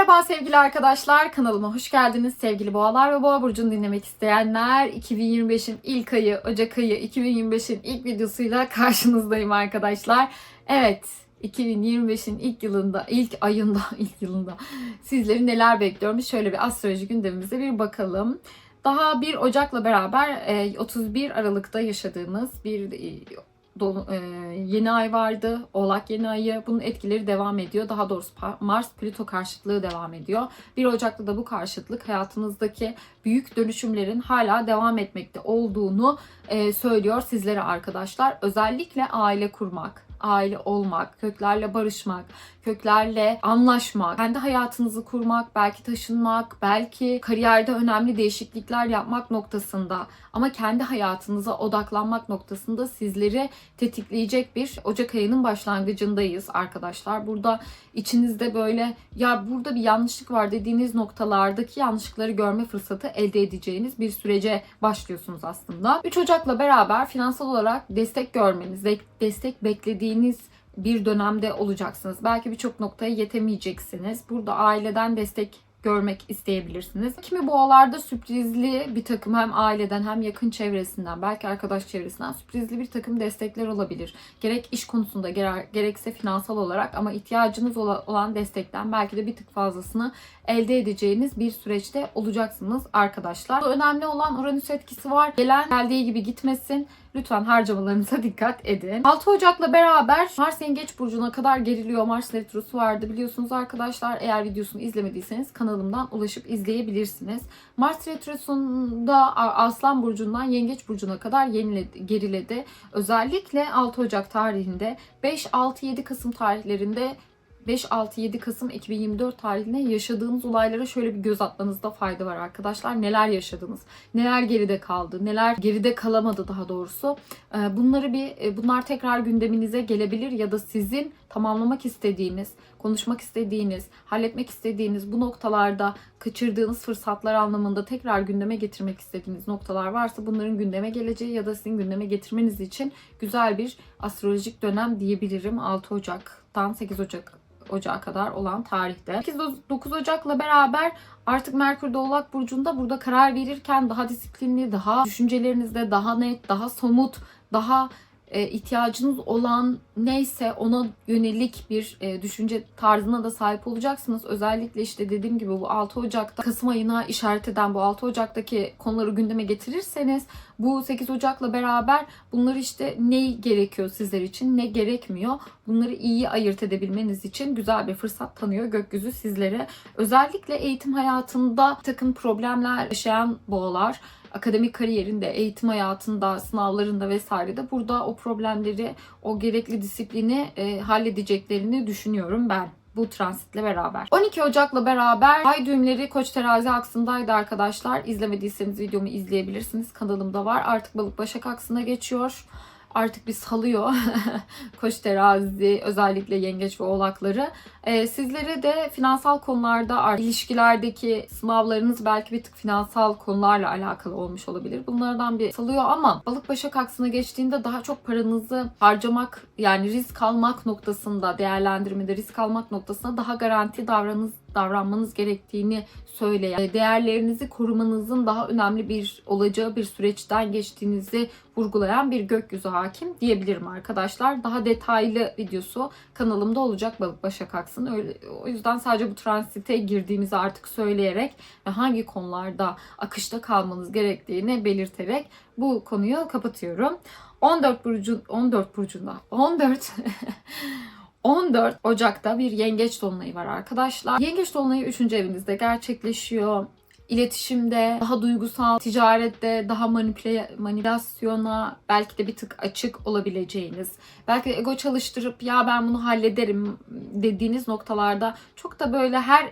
Merhaba sevgili arkadaşlar, kanalıma hoş geldiniz. Sevgili boğalar ve boğa burcunu dinlemek isteyenler, 2025'in ilk ayı, Ocak ayı 2025'in ilk videosuyla karşınızdayım arkadaşlar. Evet, 2025'in ilk yılında, ilk ayında, ilk yılında sizleri neler bekliyormuş? Şöyle bir astroloji gündemimize bir bakalım. Daha 1 Ocak'la beraber e, 31 Aralık'ta yaşadığımız bir e, dolu- e, yeni ay vardı. Oğlak yeni ayı. Bunun etkileri devam ediyor. Daha doğrusu Mars Plüto karşıtlığı devam ediyor. 1 Ocak'ta da bu karşıtlık hayatınızdaki büyük dönüşümlerin hala devam etmekte olduğunu e, söylüyor sizlere arkadaşlar. Özellikle aile kurmak, aile olmak, köklerle barışmak, köklerle anlaşmak, kendi hayatınızı kurmak, belki taşınmak, belki kariyerde önemli değişiklikler yapmak noktasında ama kendi hayatınıza odaklanmak noktasında sizleri tetikleyecek bir Ocak ayının başlangıcındayız arkadaşlar. Burada içinizde böyle ya burada bir yanlışlık var dediğiniz noktalardaki yanlışlıkları görme fırsatı elde edeceğiniz bir sürece başlıyorsunuz aslında. 3 Ocak'la beraber finansal olarak destek görmeniz, de- destek beklediğiniz bir dönemde olacaksınız. Belki birçok noktaya yetemeyeceksiniz. Burada aileden destek görmek isteyebilirsiniz. Kimi boğalarda sürprizli bir takım hem aileden hem yakın çevresinden belki arkadaş çevresinden sürprizli bir takım destekler olabilir. Gerek iş konusunda gere- gerekse finansal olarak ama ihtiyacınız ola- olan destekten belki de bir tık fazlasını elde edeceğiniz bir süreçte olacaksınız arkadaşlar. Önemli olan Uranüs etkisi var. Gelen geldiği gibi gitmesin. Lütfen harcamalarınıza dikkat edin. 6 Ocak'la beraber Mars Yengeç Burcu'na kadar geriliyor. Mars Retrosu vardı biliyorsunuz arkadaşlar. Eğer videosunu izlemediyseniz kanalımdan ulaşıp izleyebilirsiniz. Mars Retrosu'nda Aslan Burcu'ndan Yengeç Burcu'na kadar yeniledi, geriledi. Özellikle 6 Ocak tarihinde 5-6-7 Kasım tarihlerinde 5-6-7 Kasım 2024 tarihinde yaşadığınız olaylara şöyle bir göz atmanızda fayda var arkadaşlar. Neler yaşadınız? Neler geride kaldı? Neler geride kalamadı daha doğrusu? Ee, Bunları bir e, bunlar tekrar gündeminize gelebilir ya da sizin tamamlamak istediğiniz, konuşmak istediğiniz, halletmek istediğiniz bu noktalarda kaçırdığınız fırsatlar anlamında tekrar gündeme getirmek istediğiniz noktalar varsa bunların gündeme geleceği ya da sizin gündeme getirmeniz için güzel bir astrolojik dönem diyebilirim 6 Ocak'tan 8 Ocak Ocağı kadar olan tarihte. 9 Ocak'la beraber artık Merkür Oğlak Burcu'nda burada karar verirken daha disiplinli, daha düşüncelerinizde daha net, daha somut, daha ihtiyacınız olan neyse ona yönelik bir e, düşünce tarzına da sahip olacaksınız. Özellikle işte dediğim gibi bu 6 Ocak'ta Kasım ayına işaret eden bu 6 Ocak'taki konuları gündeme getirirseniz bu 8 Ocak'la beraber bunları işte ne gerekiyor sizler için ne gerekmiyor bunları iyi ayırt edebilmeniz için güzel bir fırsat tanıyor gökyüzü sizlere. Özellikle eğitim hayatında takım problemler yaşayan boğalar akademik kariyerinde, eğitim hayatında, sınavlarında vesairede burada o problemleri, o gerekli disiplini e, halledeceklerini düşünüyorum ben bu transitle beraber. 12 Ocak'la beraber ay düğümleri Koç terazi aksındaydı arkadaşlar. İzlemediyseniz videomu izleyebilirsiniz. Kanalımda var. Artık balık başak aksına geçiyor. Artık bir salıyor. Koç terazi özellikle yengeç ve oğlakları. Ee, sizlere de finansal konularda ilişkilerdeki sınavlarınız belki bir tık finansal konularla alakalı olmuş olabilir. Bunlardan bir salıyor ama balık başak aksına geçtiğinde daha çok paranızı harcamak yani risk almak noktasında değerlendirmede risk almak noktasında daha garanti davranız davranmanız gerektiğini söyleyen, değerlerinizi korumanızın daha önemli bir olacağı bir süreçten geçtiğinizi vurgulayan bir gökyüzü hakim diyebilirim arkadaşlar. Daha detaylı videosu kanalımda olacak Balık Başak Aksın. Öyle, o yüzden sadece bu transite girdiğimizi artık söyleyerek ve hangi konularda akışta kalmanız gerektiğini belirterek bu konuyu kapatıyorum. 14 burcu 14 burcunda 14 14 Ocak'ta bir yengeç dolunayı var arkadaşlar. Yengeç dolunayı 3. evinizde gerçekleşiyor. İletişimde, daha duygusal, ticarette, daha manipüle, manipülasyona belki de bir tık açık olabileceğiniz, belki ego çalıştırıp ya ben bunu hallederim dediğiniz noktalarda çok da böyle her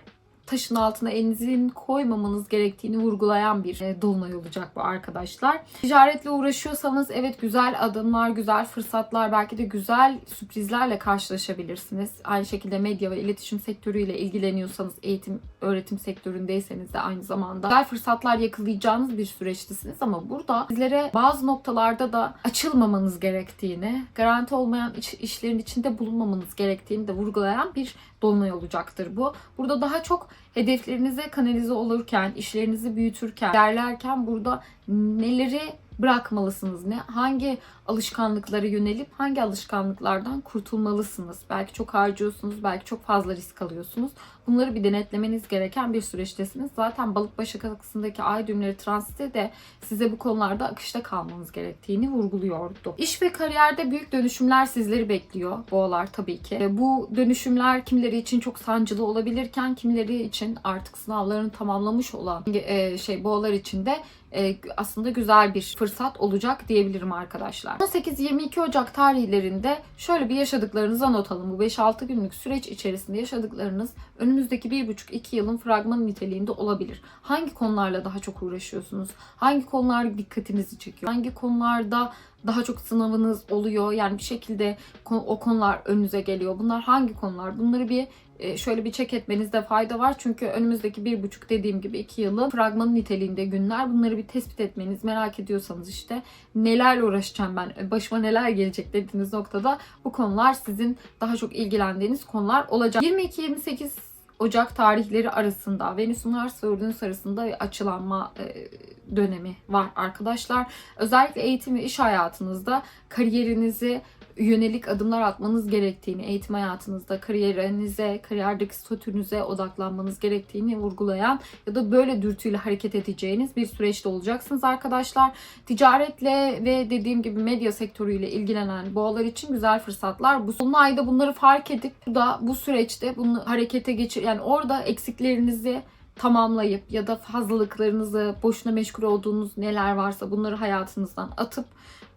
taşın altına elinizin koymamanız gerektiğini vurgulayan bir e, dolunay olacak bu arkadaşlar. Ticaretle uğraşıyorsanız evet güzel adımlar, güzel fırsatlar, belki de güzel sürprizlerle karşılaşabilirsiniz. Aynı şekilde medya ve iletişim sektörüyle ilgileniyorsanız, eğitim, öğretim sektöründeyseniz de aynı zamanda güzel fırsatlar yakalayacağınız bir süreçtesiniz ama burada sizlere bazı noktalarda da açılmamanız gerektiğini, garanti olmayan iş- işlerin içinde bulunmamanız gerektiğini de vurgulayan bir dolunay olacaktır bu. Burada daha çok hedeflerinize kanalize olurken, işlerinizi büyütürken, derlerken burada neleri bırakmalısınız? Ne hangi alışkanlıklara yönelip hangi alışkanlıklardan kurtulmalısınız? Belki çok harcıyorsunuz, belki çok fazla risk alıyorsunuz. Bunları bir denetlemeniz gereken bir süreçtesiniz. Zaten balık başı aksındaki ay düğümleri transite de size bu konularda akışta kalmanız gerektiğini vurguluyordu. İş ve kariyerde büyük dönüşümler sizleri bekliyor. Boğalar tabii ki. Bu dönüşümler kimileri için çok sancılı olabilirken kimileri için artık sınavlarını tamamlamış olan e, şey boğalar için de e, aslında güzel bir fırsat olacak diyebilirim arkadaşlar. 18-22 Ocak tarihlerinde şöyle bir yaşadıklarınıza not alın. Bu 5-6 günlük süreç içerisinde yaşadıklarınız önümüzdeki 1,5-2 yılın fragmanı niteliğinde olabilir. Hangi konularla daha çok uğraşıyorsunuz? Hangi konular dikkatinizi çekiyor? Hangi konularda daha çok sınavınız oluyor? Yani bir şekilde o konular önünüze geliyor. Bunlar hangi konular? Bunları bir şöyle bir check etmenizde fayda var. Çünkü önümüzdeki bir buçuk dediğim gibi iki yılın fragmanı niteliğinde günler. Bunları bir tespit etmeniz merak ediyorsanız işte nelerle uğraşacağım ben, e, başıma neler gelecek dediğiniz noktada bu konular sizin daha çok ilgilendiğiniz konular olacak. 22-28 Ocak tarihleri arasında Venüs'ün Mars ve Uranüs arasında bir açılanma e, dönemi var arkadaşlar. Özellikle eğitim ve iş hayatınızda kariyerinizi yönelik adımlar atmanız gerektiğini, eğitim hayatınızda kariyerinize, kariyerdeki statünüze odaklanmanız gerektiğini vurgulayan ya da böyle dürtüyle hareket edeceğiniz bir süreçte olacaksınız arkadaşlar. Ticaretle ve dediğim gibi medya sektörüyle ilgilenen boğalar için güzel fırsatlar. Bu son ayda bunları fark edip bu da bu süreçte bunu harekete geçir yani orada eksiklerinizi tamamlayıp ya da fazlalıklarınızı, boşuna meşgul olduğunuz neler varsa bunları hayatınızdan atıp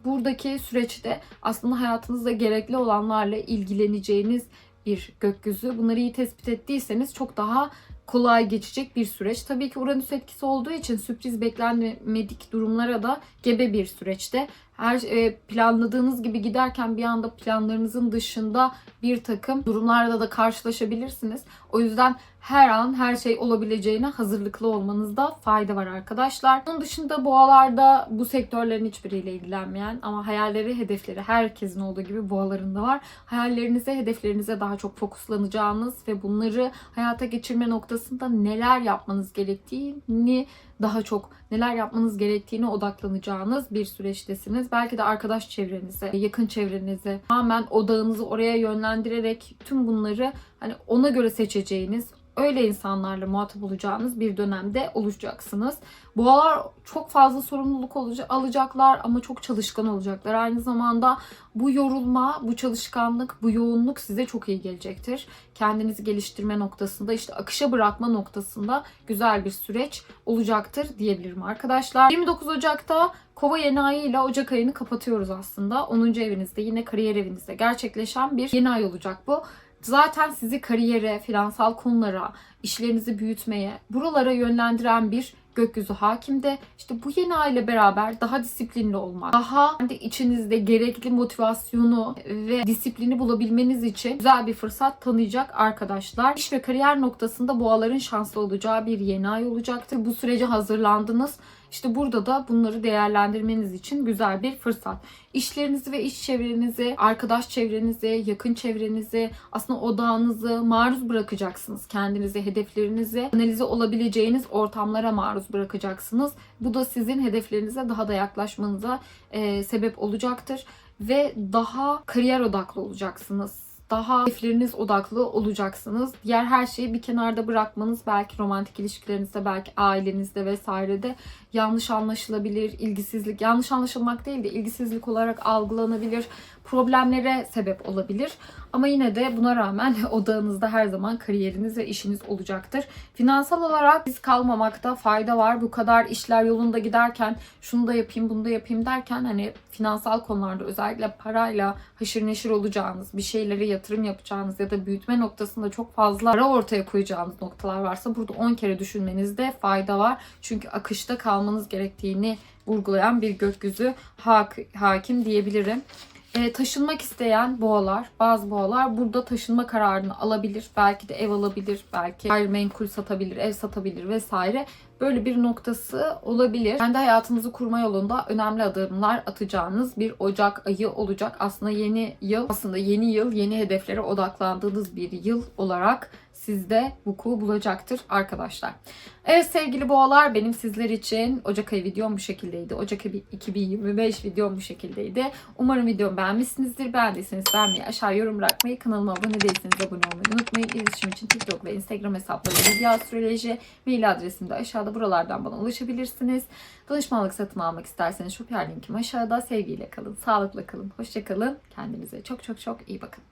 buradaki süreçte aslında hayatınızda gerekli olanlarla ilgileneceğiniz bir gökyüzü. Bunları iyi tespit ettiyseniz çok daha kolay geçecek bir süreç. Tabii ki Uranüs etkisi olduğu için sürpriz beklenmedik durumlara da gebe bir süreçte. Her e, planladığınız gibi giderken bir anda planlarınızın dışında bir takım durumlarla da karşılaşabilirsiniz. O yüzden her an her şey olabileceğine hazırlıklı olmanızda fayda var arkadaşlar. Bunun dışında boğalarda bu sektörlerin hiçbiriyle ilgilenmeyen ama hayalleri, hedefleri herkesin olduğu gibi boğaların da var. Hayallerinize, hedeflerinize daha çok fokuslanacağınız ve bunları hayata geçirme noktasında neler yapmanız gerektiğini daha çok neler yapmanız gerektiğine odaklanacağınız bir süreçtesiniz. Belki de arkadaş çevrenize, yakın çevrenize tamamen odağınızı oraya yönlendirerek tüm bunları hani ona göre seçeceğiniz, öyle insanlarla muhatap olacağınız bir dönemde olacaksınız. Boğalar çok fazla sorumluluk olacak, alacaklar ama çok çalışkan olacaklar. Aynı zamanda bu yorulma, bu çalışkanlık, bu yoğunluk size çok iyi gelecektir. Kendinizi geliştirme noktasında, işte akışa bırakma noktasında güzel bir süreç olacaktır diyebilirim arkadaşlar. 29 Ocak'ta Kova yeni ayı ile Ocak ayını kapatıyoruz aslında. 10. evinizde yine kariyer evinizde gerçekleşen bir yeni ay olacak bu. Zaten sizi kariyere, finansal konulara, işlerinizi büyütmeye, buralara yönlendiren bir gökyüzü hakimde. İşte bu yeni ay ile beraber daha disiplinli olmak, daha kendi içinizde gerekli motivasyonu ve disiplini bulabilmeniz için güzel bir fırsat tanıyacak arkadaşlar. İş ve kariyer noktasında boğaların şanslı olacağı bir yeni ay olacaktır. Bu sürece hazırlandınız. İşte burada da bunları değerlendirmeniz için güzel bir fırsat. İşlerinizi ve iş çevrenizi, arkadaş çevrenizi, yakın çevrenizi, aslında odağınızı maruz bırakacaksınız. Kendinizi, hedeflerinizi analize olabileceğiniz ortamlara maruz bırakacaksınız. Bu da sizin hedeflerinize daha da yaklaşmanıza e, sebep olacaktır ve daha kariyer odaklı olacaksınız daha hedefleriniz odaklı olacaksınız. Diğer her şeyi bir kenarda bırakmanız belki romantik ilişkilerinizde, belki ailenizde vesairede yanlış anlaşılabilir, ilgisizlik, yanlış anlaşılmak değil de ilgisizlik olarak algılanabilir, problemlere sebep olabilir. Ama yine de buna rağmen odağınızda her zaman kariyeriniz ve işiniz olacaktır. Finansal olarak biz kalmamakta fayda var. Bu kadar işler yolunda giderken şunu da yapayım, bunu da yapayım derken hani finansal konularda özellikle parayla haşır neşir olacağınız, bir şeylere yatırım yapacağınız ya da büyütme noktasında çok fazla para ortaya koyacağınız noktalar varsa burada 10 kere düşünmenizde fayda var. Çünkü akışta kalmanız gerektiğini vurgulayan bir gökyüzü hak, hakim diyebilirim. E, taşınmak isteyen boğalar, bazı boğalar burada taşınma kararını alabilir. Belki de ev alabilir, belki gayrimenkul satabilir, ev satabilir vesaire. böyle bir noktası olabilir. Kendi hayatınızı kurma yolunda önemli adımlar atacağınız bir Ocak ayı olacak. Aslında yeni yıl, aslında yeni yıl yeni hedeflere odaklandığınız bir yıl olarak sizde vuku bulacaktır arkadaşlar. Evet sevgili boğalar benim sizler için Ocak ayı videom bu şekildeydi. Ocak ayı 2025 videom bu şekildeydi. Umarım videomu beğenmişsinizdir. Beğendiyseniz beğenmeyi, aşağı yorum bırakmayı, kanalıma abone değilseniz abone olmayı unutmayın. İletişim için TikTok ve Instagram hesapları Lidya Astroloji, mail adresim de aşağıda buralardan bana ulaşabilirsiniz. Danışmanlık satın almak isterseniz Shopper linkim aşağıda. Sevgiyle kalın, sağlıkla kalın, hoşça kalın. Kendinize çok çok çok iyi bakın.